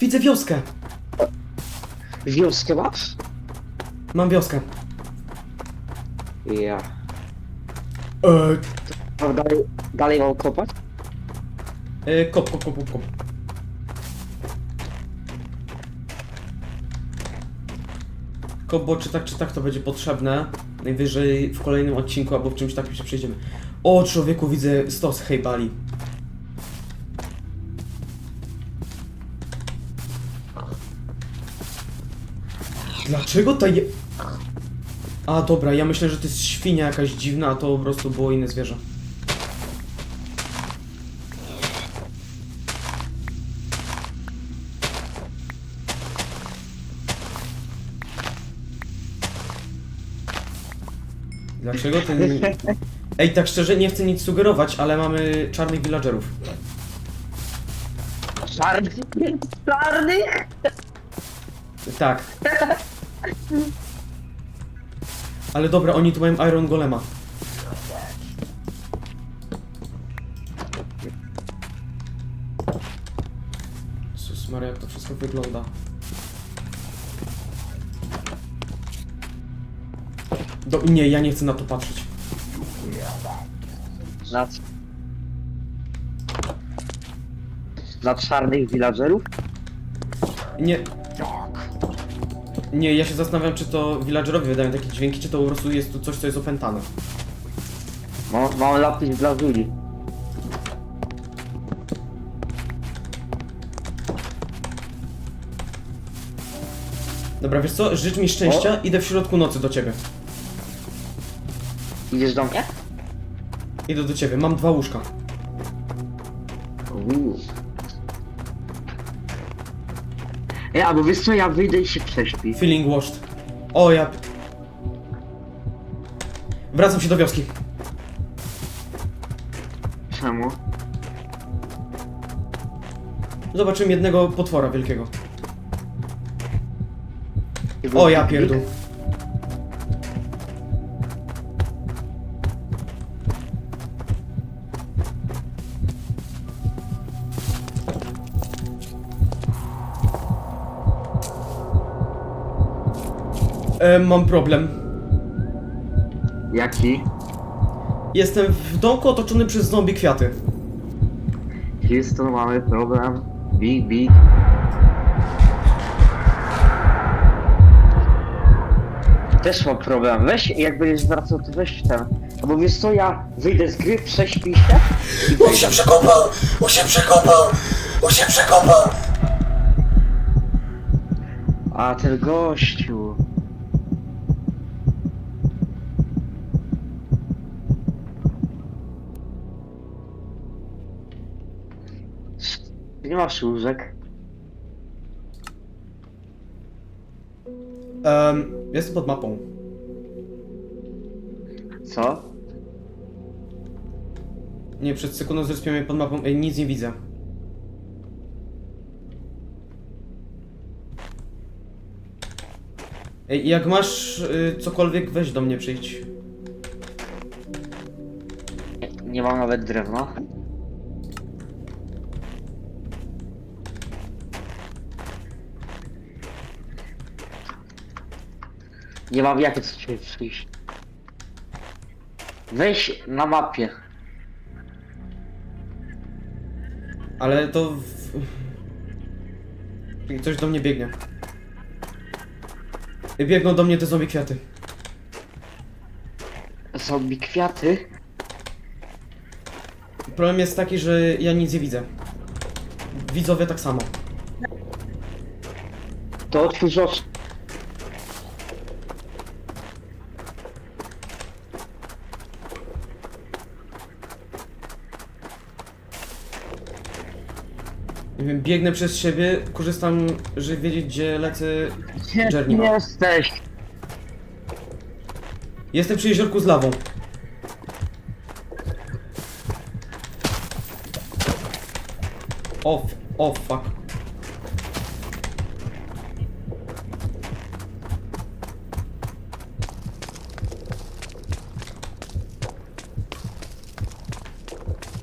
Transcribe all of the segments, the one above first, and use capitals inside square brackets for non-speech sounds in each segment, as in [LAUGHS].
Widzę wioskę! Wioskę masz? Mam wioskę. Ja. Eee, A dalej, dalej mam kopać? e, kop, kop, kop, kop, kop. Kop, bo czy tak, czy tak to będzie potrzebne. Najwyżej w kolejnym odcinku albo w czymś takim się przejdziemy. O, człowieku, widzę stos hejbali. Dlaczego ta je... A, dobra, ja myślę, że to jest świnia jakaś dziwna, a to po prostu było inne zwierzę. Dlaczego ten... [LAUGHS] Ej, tak szczerze, nie chcę nic sugerować, ale mamy czarnych villagerów. Czarny? Czarny? Tak. [LAUGHS] Ale dobra, oni tu mają Iron Golema. Jezus Maria, jak to wszystko wygląda. Do, nie, ja nie chcę na to patrzeć. Na... Na czarnych villagerów? Nie. Nie, ja się zastanawiam, czy to villagerowie wydają takie dźwięki, czy to po prostu jest tu coś, co jest opętane. Mam, mam lapis w lazuli. Dobra, wiesz co? Życz mi szczęścia, idę w środku nocy do ciebie. Idziesz do mnie? Idę do ciebie, mam dwa łóżka. Uuu. Ej, albo wiesz co, ja wyjdę i się prześpi. Feeling washed. O, ja... Wracam się do wioski. Czemu? Zobaczymy jednego potwora wielkiego. O, ja pierdol. E, mam problem. Jaki? Jestem w domku otoczony przez zombie kwiaty. Houston, mamy problem. Big, big. Też mam problem. Weź, jak będziesz wracał, to weź ten. Bo wiesz co, ja wyjdę z gry, prześpię się i On się przekopał! On się przekopał! On się przekopał! A ten gościu. Nie masz łóżek. Um, jestem pod mapą. Co? Nie, przed sekundą zrespiłem mnie pod mapą. Ej, nic nie widzę. Ej, jak masz y, cokolwiek, weź do mnie przyjdź. Nie mam nawet drewna. Nie mam jak cię przyjść. Weź na mapie. Ale to... W... Ktoś do mnie biegnie. Biegną do mnie te zombie kwiaty. Zombie kwiaty. Problem jest taki, że ja nic nie widzę. Widzowie tak samo. To otwórz oczy. Biegnę przez siebie, korzystam, żeby wiedzieć, gdzie lecę. Map. jesteś? Jestem przy jeziorku z lawą. O, f- o fuck.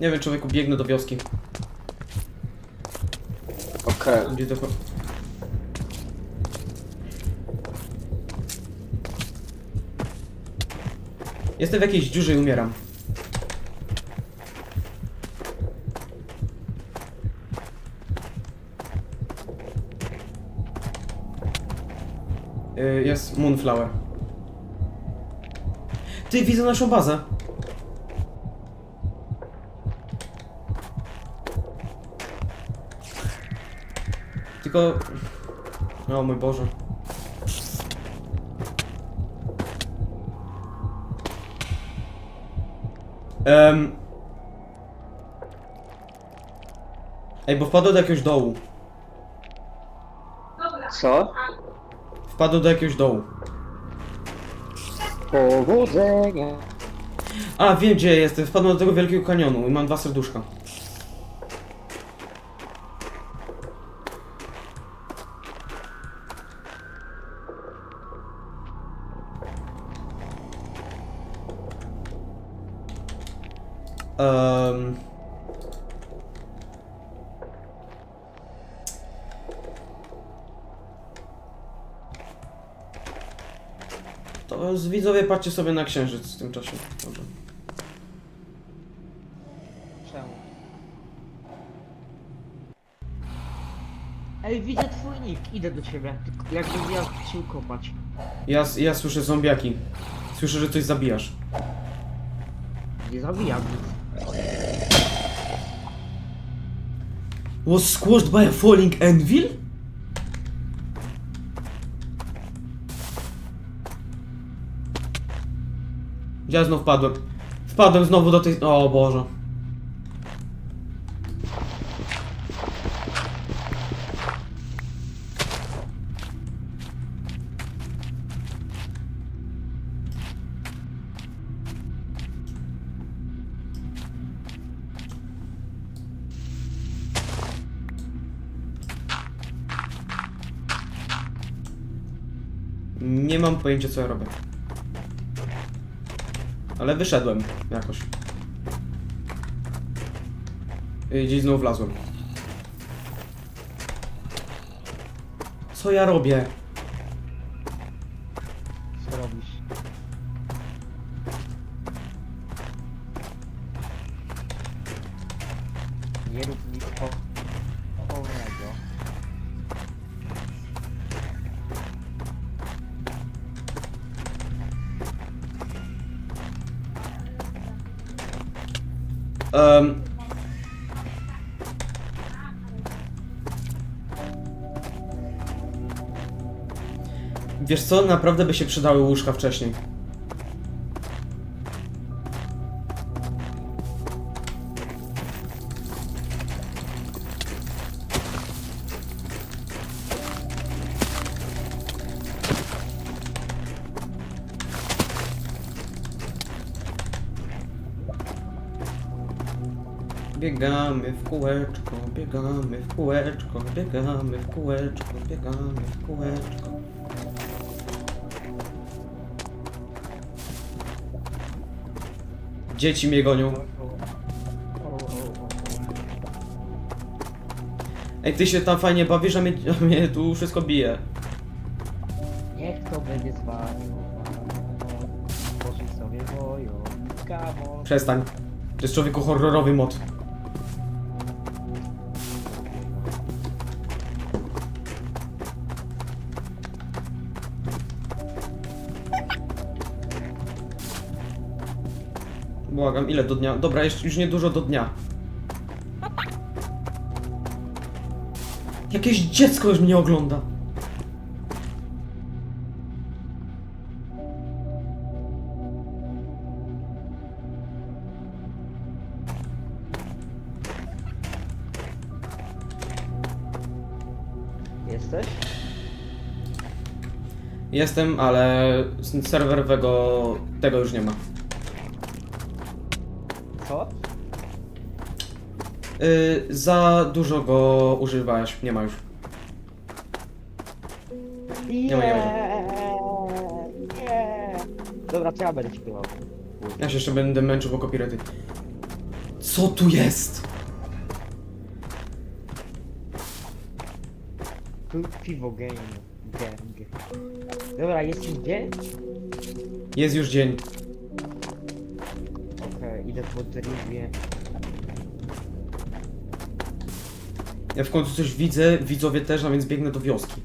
Nie wiem, człowieku, biegnę do wioski. Gdzie to... Jestem w jakiejś dziurze i umieram. Y, Jest Moonflower. Ty, widzę naszą bazę. Tylko... O mój Boże. Ej, bo wpadł do jakiegoś dołu. Co? Wpadł do jakiegoś dołu. Powodzenia. A, wiem gdzie jestem. Wpadłem do tego wielkiego kanionu i mam dwa serduszka. Um... To z widzowie patrzcie sobie na księżyc w tym czasie. Dobrze. Czemu? Ej, widzę twój nick, idę do ciebie. Tylko jakbym miał cię ukopać. Ja, ja słyszę zombiaki. Słyszę, że coś zabijasz. Nie zabijam nic. Was squashed by a falling anvil? Ja znów wpadłem. Wpadłem znowu do tej... O Boże. Pojęcia co ja robię. Ale wyszedłem jakoś. I Gdzieś znowu wlazłem. Co ja robię? Wiesz co, naprawdę by się przydały łóżka wcześniej. Biegamy w kółeczko, biegamy w kółeczko, biegamy w kółeczko, biegamy w kółeczko. Dzieci mnie gonią. Ej, ty się tam fajnie bawisz, a mnie, a mnie tu wszystko bije. Niech to będzie zwariowane. Poszli sobie wojownika, bo... Przestań. To jest człowieku horrorowy mod. Błagam, ile do dnia? Dobra, jeszcze już niedużo do dnia. Jakieś dziecko już mnie ogląda. Jesteś? Jestem, ale serwerowego tego już nie ma. Yy, za dużo go używałeś, nie ma już. Nie, ma, nie ma. nie. Dobra, to ja będę śpiewał. Ja się jeszcze będę męczył po copyrighty. Co tu jest? Tu piwo game. Gang. Dobra, jest już gdzie? Jest już dzień. Okej, idę po dribie. Ja w końcu coś widzę, widzowie też, a więc biegnę do wioski.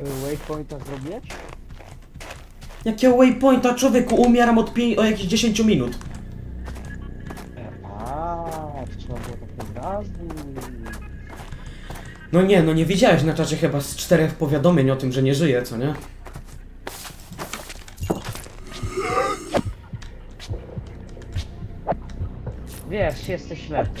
Y, Waypointa zrobić? Jakiego waypointa, człowieku? Umieram od, pię- o jakichś 10 minut. Aaa, trzeba było tak od razu. No nie, no nie widziałeś na czacie chyba z czterech powiadomień o tym, że nie żyje, co nie? Wiesz, jesteś ślepy.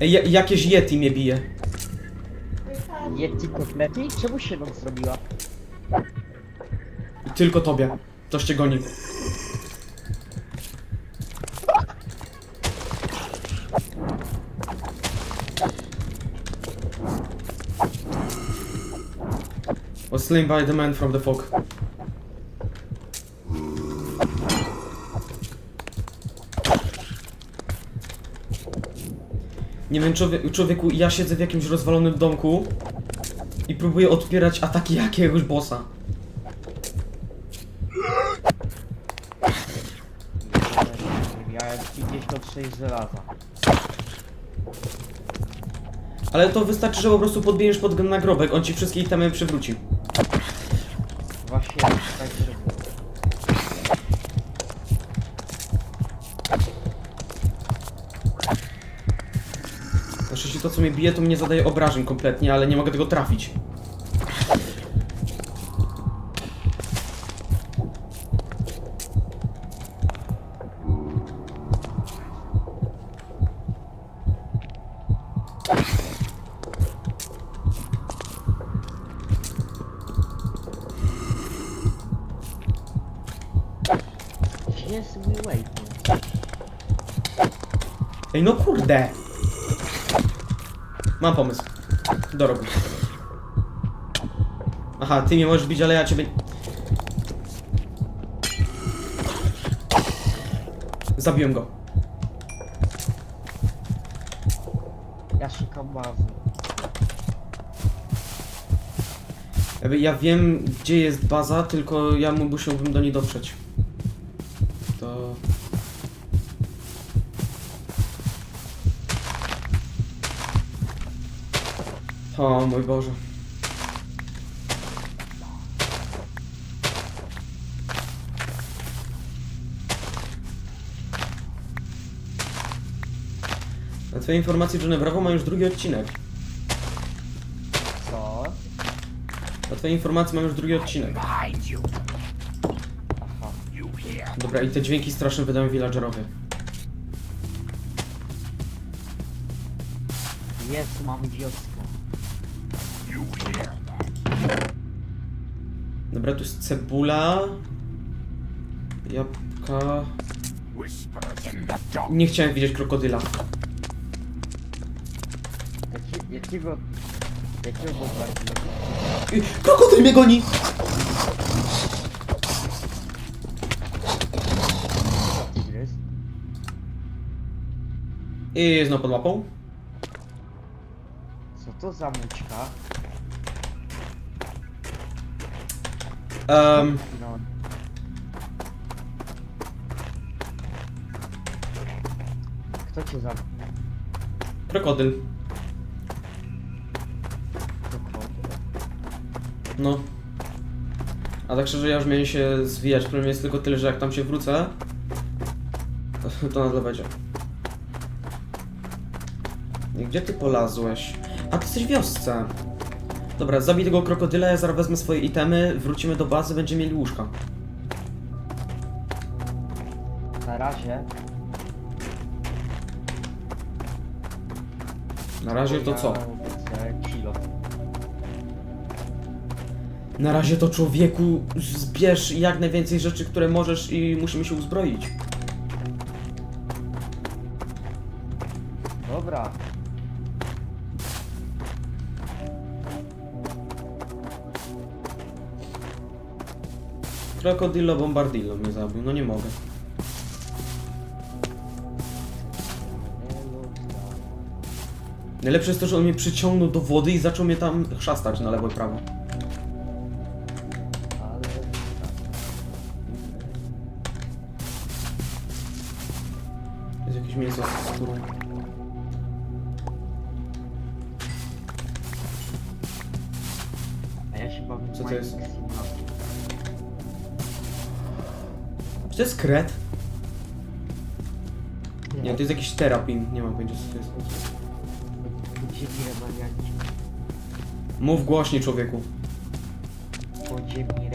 Ej, ja- jakieś Yeti mnie bije. Yeti kotlety? Czemu się noc zrobiła? Tylko tobie. Ktoś cię goni. Slain by the man from the fog. Nie wiem, człowie człowieku, ja siedzę w jakimś rozwalonym domku i próbuję odpierać ataki jakiegoś bossa. Miałem 56 żelaza. Ale to wystarczy, że po prostu podbieniesz pod nagrobek, on ci wszystkie itemy przywróci. Na szczęście to, co mnie bije, to mnie zadaje obrażeń kompletnie, ale nie mogę tego trafić. Jest mój? Ej, no kurde! Mam pomysł. Dorobię. Aha, ty mnie możesz bić, ale ja ciebie... Zabiłem go. Ja szukam bazy. Jakby Ja wiem, gdzie jest baza, tylko ja mu- musiałbym do niej dotrzeć. O mój Boże. Na twojej informacji, Johnny Bravo ma już drugi odcinek. Co? Na twojej informacji mam już drugi odcinek. Dobra, i te dźwięki straszne wydają villagerowie. Jest, mam wioskę. Cebula. Jabłka. Nie chciałem widzieć krokodyla. Jaki, jakiego... Jakiego krokodyl mnie goni! Tygrys? I znowu pod łapą. Co to za mućka? Um. Kto cię zabił? krokodyl. No. A tak szczerze, ja już miałem się zwijać. Problem jest tylko tyle, że jak tam się wrócę, to, to na tle będzie. I Gdzie ty polazłeś? A ty jesteś w wiosce. Dobra, zabij tego krokodyla, ja zaraz wezmę swoje itemy, wrócimy do bazy, będziemy mieli łóżka. Na razie. Na razie to co? Kilo. Na razie to człowieku zbierz jak najwięcej rzeczy, które możesz i musimy się uzbroić. Dobra. Krokodillo bombardillo mnie zabił, no nie mogę. Najlepsze jest to, że on mnie przyciągnął do wody i zaczął mnie tam chrzastać na lewo i prawo. Jest jakieś mięso z skórą. A ja się bawię Co to jest? To jest kret? Nie, to jest jakiś terapin. Nie mam pojęcia co to jest. Mów głośniej człowieku. Podziemni.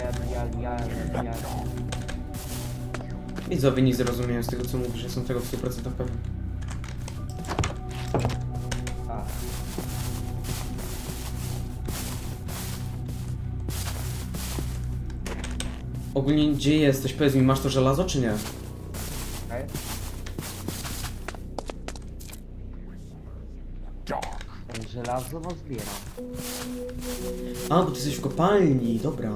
Widzowie nie zrozumieją z tego co mówisz, jestem tego w 100% pewien. Ogólnie gdzie jesteś? Powiedz mi, masz to żelazo czy nie? Okej. Żelazo no zbieram. A, bo ty jesteś w kopalni, dobra.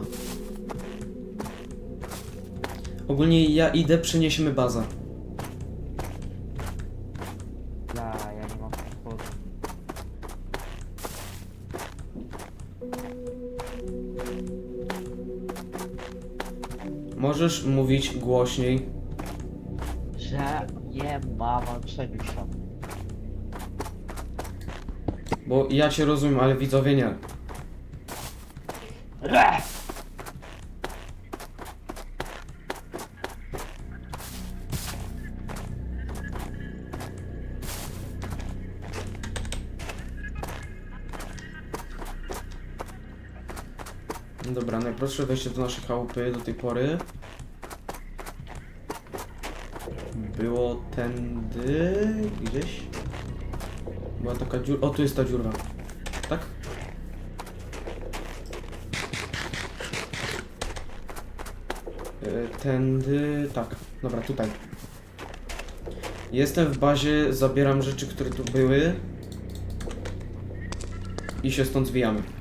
Ogólnie ja idę, przeniesiemy bazę. Możesz mówić głośniej. Że nie mam czegoś tam. Bo ja cię rozumiem, ale widzowie nie. Dobra, najprostsze wejście do naszej chałupy do tej pory było tędy gdzieś. Była taka dziura. O, tu jest ta dziura. Tak? E, Tędy. Tak, dobra, tutaj. Jestem w bazie, zabieram rzeczy, które tu były. I się stąd zwijamy.